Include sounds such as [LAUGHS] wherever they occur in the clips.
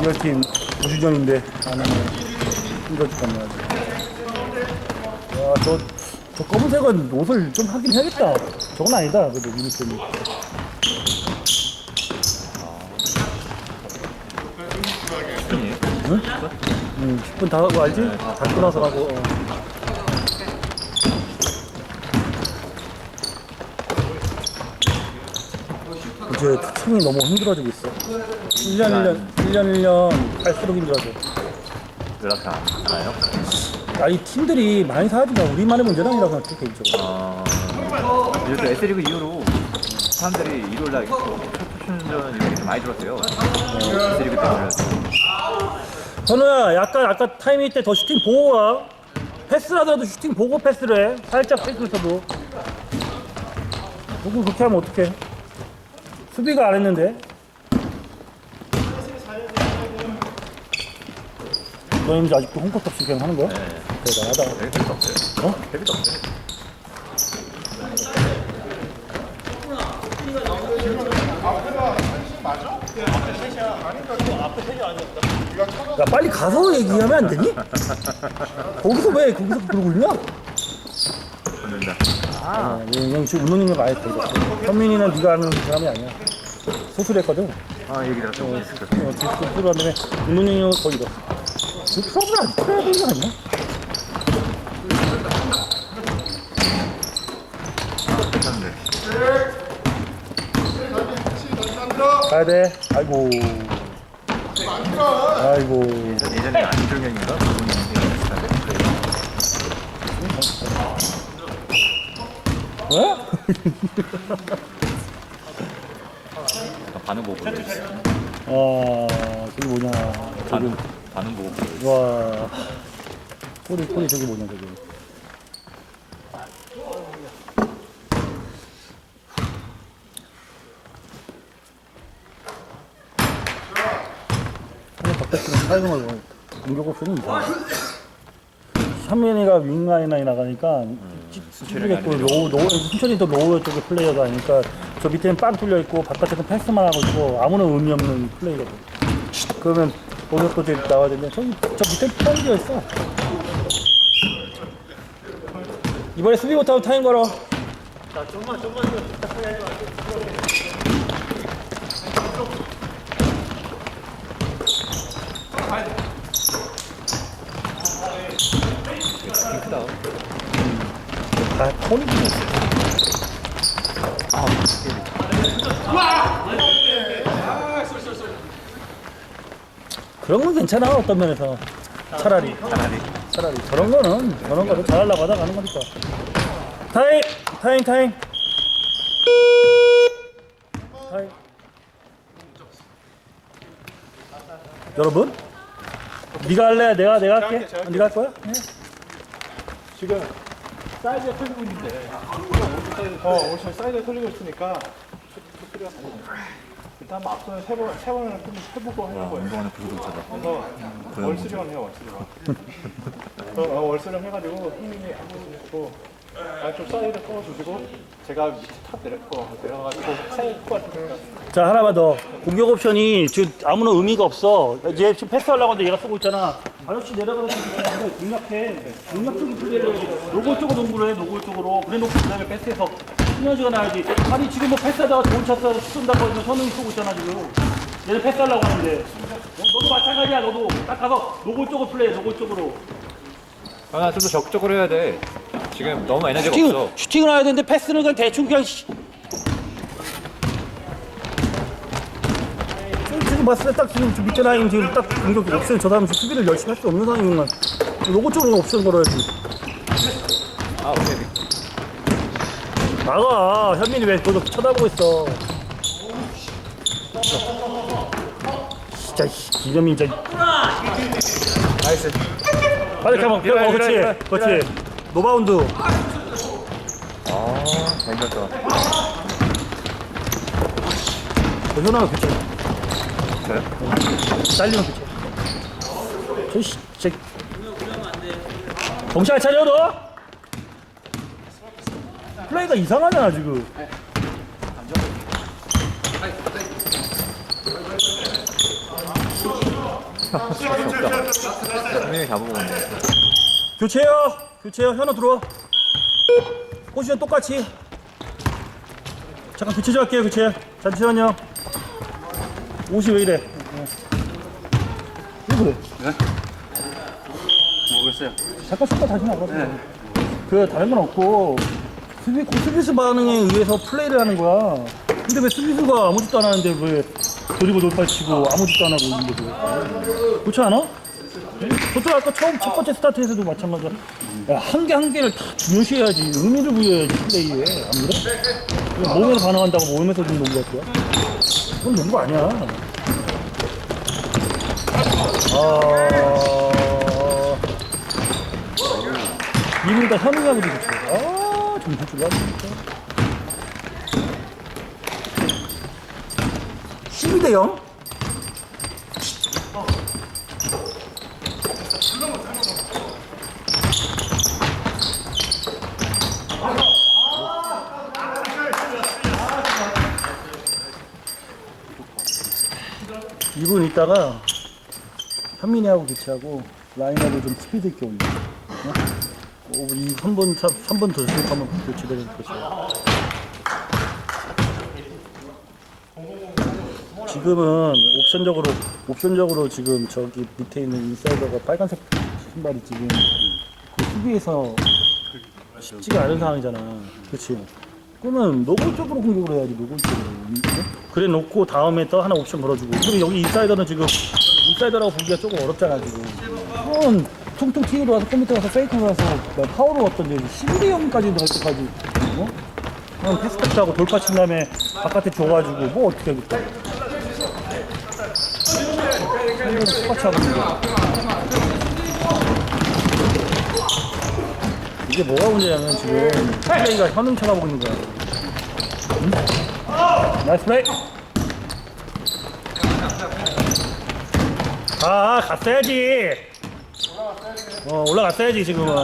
리얼 팀 우주전인데 나는 힘들지 않나야지. 야, 저, 저 검은색은 옷을 좀 하긴 해야겠다. 저건 아니다. 그래도 유니폼이. 응? 응, 10분 다 하고 알지? 다 끊어서 가고. 어. 이제 특성이 너무 힘들어지고 있어. 1년 1년 1년 1년 갈수록 힘들어져. 연락이 안 와요? 아니 팀들이 많이 사라진다. 우리만의 문제는 아니라고 생각해 개인적으로. 어... 요즘 또 S리그 이후로 사람들이 일요일날 초춘전 이렇게 많이 들었어요 S리그 때문에 현우야, 약간 아까 타이밍 때 더 슈팅 보고 와. 패스라도 슈팅 보고 패스를 해. 살짝 패스에서도. 누구 그렇게 하면 어떡해? 수비가 안 했는데. 너는 이제 아직도 홈코트 없이 그냥 하는 거야? 네. 대단하다. 여기 데뷔도 없어요 어? 데뷔도 없어요 야, 빨리 가서 얘기하면 안 되니? 거기서 왜 거기서 그러고 있냐? 건든다 아, 그냥 지금 운동님을 많이 들고 현민이는 네가 아는 사람이 아니야. 소술했거든. 아 얘기 들었어 어, 디스크 프로 한다음에 운동님은 거의. 그 프로그램 안 틀어야 되는 거 아니야? 가야 돼. 아이고. 아이고. 예전에 안종현인가? 그분이 어? 약간 [LAUGHS] 반응 보고 보여주세요 아, 저기 뭐냐. 저기, 반응, 반응 보고 보여주세요 와. 꼬리, 꼬리 저기 뭐냐, 저기. 바깥으로 사용을 뭐, 공격 옵션이 이상해. 현민이가 윙라인에 나가니까 찌르겠고 로우, 로우, 순천이 또 로우 쪽에 플레이어가 아니니까 저 밑에는 빵 뚫려 있고 바깥에는 패스만 하고 있고 아무런 의미 없는 플레이거든. 그러면 공격도 이제 나와야 되는데 저기 저 밑에 되어 있어. 이번에 수비 못하고 타임 걸어. 아, 폰이지. 아 그런 건 괜찮아 어떤 면에서? 차라리. 차라리. 차라리. 저런 거는 저런 거는 잘하려고 하다 가는 거니까. 타임! 타임 타임! 타임. 여러분? 네가 할래? 내가 내가 할게? 어, 네가 할 거야? 네. 지금 사이즈가 틀리고 있는데. 어 오션 사이즈가 틀리고 있으니까 소리가 다르네 일단 뭐 앞선에 세 번, 세 번을 해보고 하는 거예요. 운동하는 구조도 찾아 그래서 월수령 해요 월수령. 그래서 어, 월수령 해가지고 형님이 한번 주고 아, 좀 사이드 꺼주시고 제가 밑에 탑 내려, 어, 내려가지고 사이드 꺼주시면 자 하나만 더. 공격 옵션이 지금 아무런 의미가 없어. 얘 지금 패스하려고 하는데 얘가 쓰고 있잖아. 아저씨 내려가서 공략해. 공략적인 플레이를 노골 쪽으로 농구를 해 노골 쪽으로. 그래 놓고 그 다음에 패스해서 시너지가 나야지. 아니 지금 뭐 패스하다가 좋은 차 쏴서 쏜다고 해서 선웅이 쏘고 있잖아 지금. 얘는 패스하려고 하는데. 어, 너도 마찬가지야 너도. 딱 가서 노골 쪽으로 플레이해 노골 쪽으로. 아나 좀 더 적극적으로 해야 돼. 지금 너무 에너지가 슈팅, 없어. 슈팅을 해야 되는데 패스는 그냥 대충 그냥 씨. 지금, 봤을 때 딱 지금 저 밑에 라인 지금 딱 공격 옵션 저 사람 수비를 열심히 할 수 없는 상황이구만. 로고 쪽으로 옵션 걸어야지. 아 오케이 나가 현민이 왜 그거 쳐다보고 있어? 진짜 씨, 기념이 진짜. 나이스. 빨리 가면 밀어, 어, 그렇지 밀어, 그렇지 노바운드. 아잘 밀었다. 변현아가 교체 저요? 잘리면 교체 저씨 저 정신 안 차려 너 플레이가 이상하잖아 지금 잡아먹었네. 교체요. 교체요. 현우 들어와. 포지션 똑같이. 잠깐 교체 좀 할게요. 교체. 잠시만요. 옷이 왜 이래? 어. 왜 그래? 모르겠어요. 잠깐 쉬었다 다시 나가. 그 다른 건 없고 수비 그 수비수 반응에 의해서 플레이를 하는 거야. 근데 왜 수비수가 아무 짓도 안 하는데 왜 드리블 돌파치고 아무 짓도 안 하고 있는 거지? 그렇지 않아? 저도 아까 처음 첫 번째 스타트에서도 마찬가지야. 야, 한개 한 개를 다 중요시해야지 의미를 부여해야지 플레이에 안 그래? 몸에서 반응한다고 몸에서 좀 농구 할 거야? 그건 농구 아니야. 아. 이분다 현우하고도 그쵸. 아. 12대 0? 이분 있다가 현민이하고 교체하고 라인업을 좀 스피드 있게 올려. 어? 어, 이 3번, 3번 더 수업하면 교체되는 거죠. 지금은 옵션적으로, 옵션적으로 지금 저기 밑에 있는 인사이더가 빨간색 신발이 지금 그 수비에서 쉽지가 않은 상황이잖아. 그치? 그러면 노골적으로 공격을 해야지, 노골적으로. 어? 그래 놓고 다음에 또 하나 옵션 걸어주고. 그리고 여기 인사이더는 지금 인사이더라고 보기가 조금 어렵잖아, 지금. 그럼 퉁퉁 튀어로 와서 컴퓨터 가서 와서 뭐 파워로 11대 0까지 넣을 때까지 어? 그냥 패스백하고 돌파 친 다음에 바깥에 줘가지고 뭐 어떻게 하겠다 똑같이 하고 거야 이게 뭐가 문제냐면 지금 플레이가 현웅 쳐다보고 있는 거야. 응? 나이스 플레이! 아 갔어야지 어 올라갔어야지 지금은.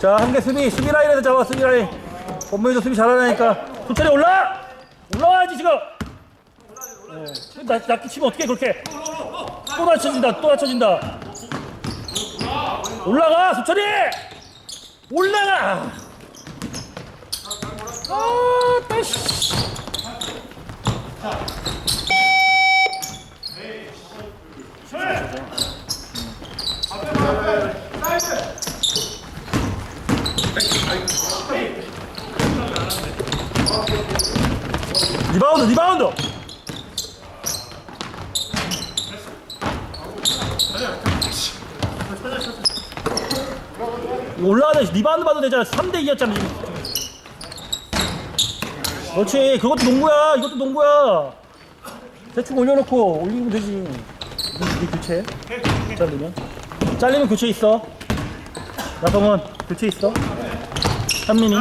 자 한 개 수비 수비 라인에서 잡아 수비 라인. 본부에서 수비 잘하니까. 천천히 올라! 올라와야지 지금! 네. 나, 낮게 치면 어떻게 그렇게. 또 낮춰진다 또 낮춰진다. 올라가 수철이 올라가! 아 따시 리바운드 리바운드! 이거 올라가자 리바운드 봐도 되잖아. 3대 2였잖아 지금. 그렇지. 그것도 농구야. 이것도 농구야. 대충 올려놓고 올리면 되지 이게 교체? 잘리면? 잘리면 교체 있어. 나성은 교체 있어? 현민이?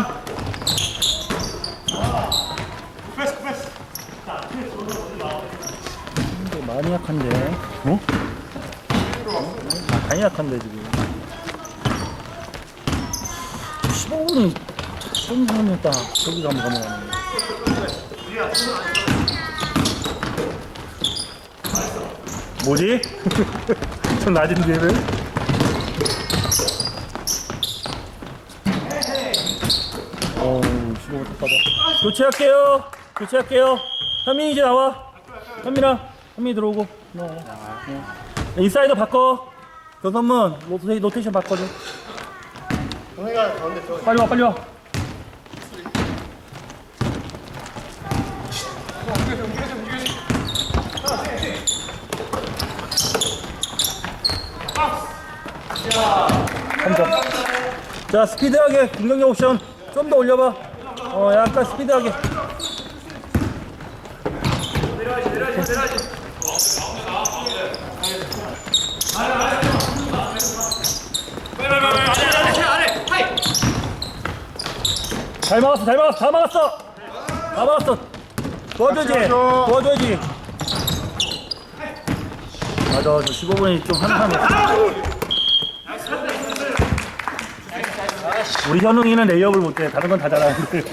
근데 많이 약한데. 어? 많이 약한데 지금. 15분이 쏜 사람이 딱 저기 가면 가면 뭐지? [LAUGHS] 좀 낮은 데를 어우 15분 답답하다 교체할게요. 교체할게요. 현민이 이제 나와. 현민아 현민이 들어오고. 나와 어. 인사이드 바꿔. 교선문 로테, 로테이션 바꿔줘. 빨리 와 빨리 와 삼점. 자 스피드하게 공격력 옵션 좀 더 올려봐. 어 약간 스피드하게. 잘 막았어 잘 막았어 다 막았어. 다 막았어. 도와줘야지 도와줘야지. 맞아 저 15분이 좀 한산해 우리 현웅이는 레이업을 못해 다른 건 다 잘하는데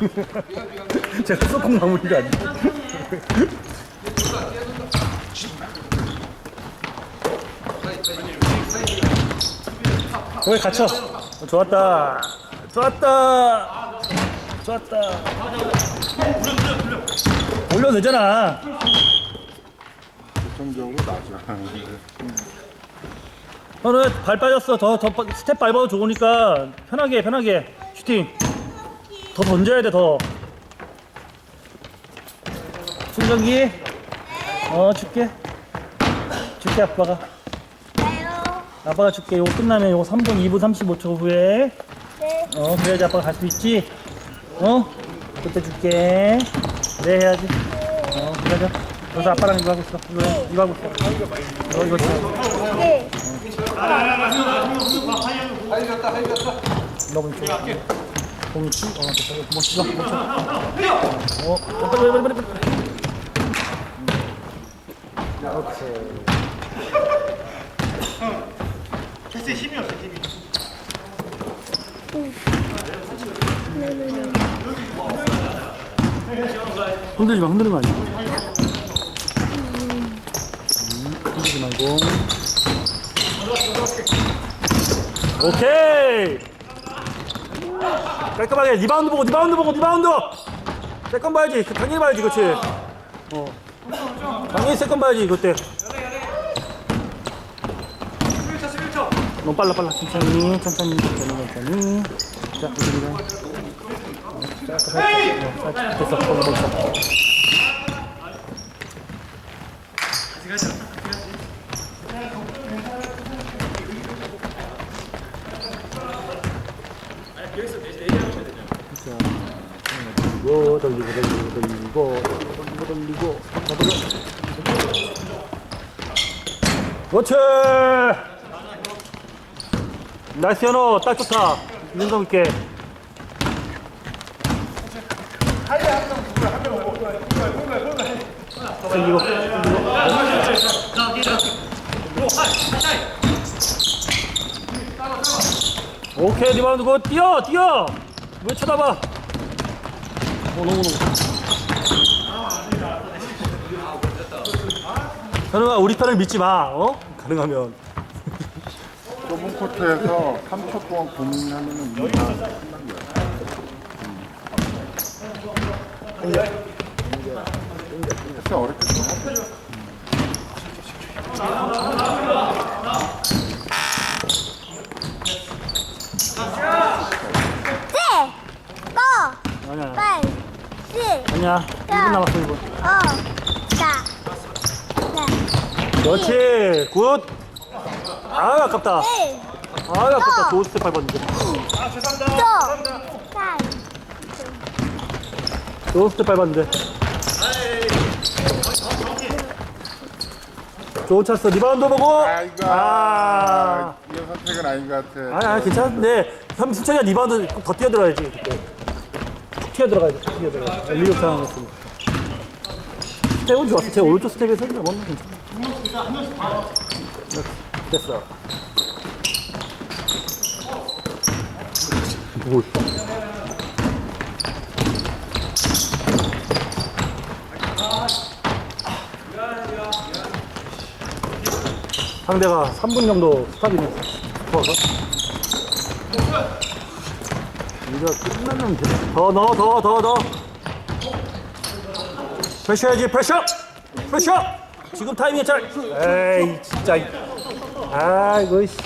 [LAUGHS] 제가 소통 마무리가 아니야 거기 갇혀. 어, 좋았다. 좋았다. 좋았다. 올려도 되잖아. 전적으로 낮아. 너는 발 빠졌어. 더, 더 빠- 스텝 밟아도 좋으니까 편하게, 편하게. 슈팅. 더 던져야 돼, 더. 충전기. 어, 줄게. 줄게, 아빠가. 아빠가 줄게. 요거 끝나면 요거 3분, 2분 35초 후에. 어, 그래야지 아빠가 갈 수 있지. 어? 그때 줄게. 네, 해야지. 어, 그러자. 그래서 아빠랑 이거 하고 있어. 이거, 해. 이거 하고 있어. 어, 이거 줘. 흔들지 마, 흔들지 마. 음, 흔들지 말고. 오케이. 깔끔하게 리바운드 보고 리바운드 보고 리바운드. 세컨 봐야지. 그 당연히 봐야지, 그렇지. 어. 당연히 세컨 봐야지, 그때. 너무 빨라 빨라 천천히 천천히 천천히 천천히 자 이제 자 살짝 어, 살짝 됐어 됐어 돌리고 돌리고 돌리고 돌리고 돌리고 돌리고 돌리고 그렇지 나이스 현호 딱 좋다 윤성 있게 생기고 오케이 리바운드 고 뛰어 뛰어 왜 쳐다봐 오 너무 너무 현우가 우리 편을 믿지 마 어? 가능하면 좁은 코트에서 3초 동안 고민하면은 이미 다 끝난 거야. 진짜 어렵겠어. 네, 거, 아니야 빨, 시, 아니야 1분 남았어 1분 어, 자, 네, 그렇지 굿 아, 아깝다. 일, 아, 아깝다. 좋은 스텝 밟았는데. 또, 살, 좋은 스텝 밟았는데. 좋은 찬스. 리바운드 보고. 아이고. 아. 이런 선택은 아닌 것 같아. 아니, 아니, 괜찮은데. 현 승천이가 리바운드 더 뛰어들어야지. 그때. 툭 뛰어들어가야지. 툭 뛰어들어가야지. 엘리오 상황이었으니까. 스텝은 좋았어. 제 오른쪽 스텝에서 먹는 괜찮아. 됐어. 뭘. 상대가 3분 정도 스탑이네. 스코어가. 이거 끝나면 돼. 더 넣어, 더, 더, 더. 프레셔야지, 프레셔! 프레셔! 지금 타이밍에 잘. 에이, 진짜. 아이고, 씨.